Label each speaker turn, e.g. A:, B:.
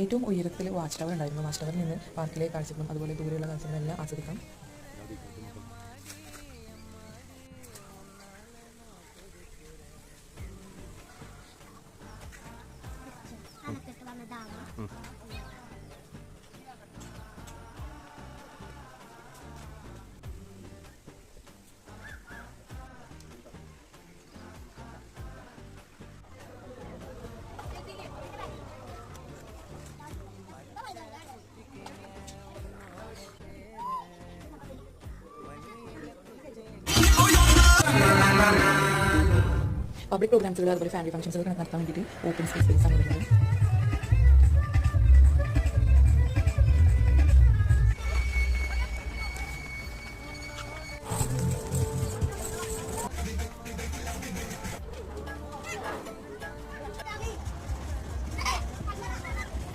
A: ഏറ്റവും ഉയരത്തിൽ watch tower ഉണ്ടായിരുന്നു വാച്ച് ടവറിൽ നിന്ന് പാർക്കിലെ കാഴ്ചകളും അതുപോലെ ദൂരെയുള്ള കാഴ്ചകളും എല്ലാം ആസ്വദിക്കാം.
B: അണക്കെട്ട്
A: പബ്ലിക് പ്രോഗ്രാംസുകൾ അതുപോലെ ഫാമിലി ഫംഗ്ഷൻസുകൾ നടത്താൻ വേണ്ടിയിട്ട് ഓപ്പൺ സ്പേസ് ആണ് വരുന്നത്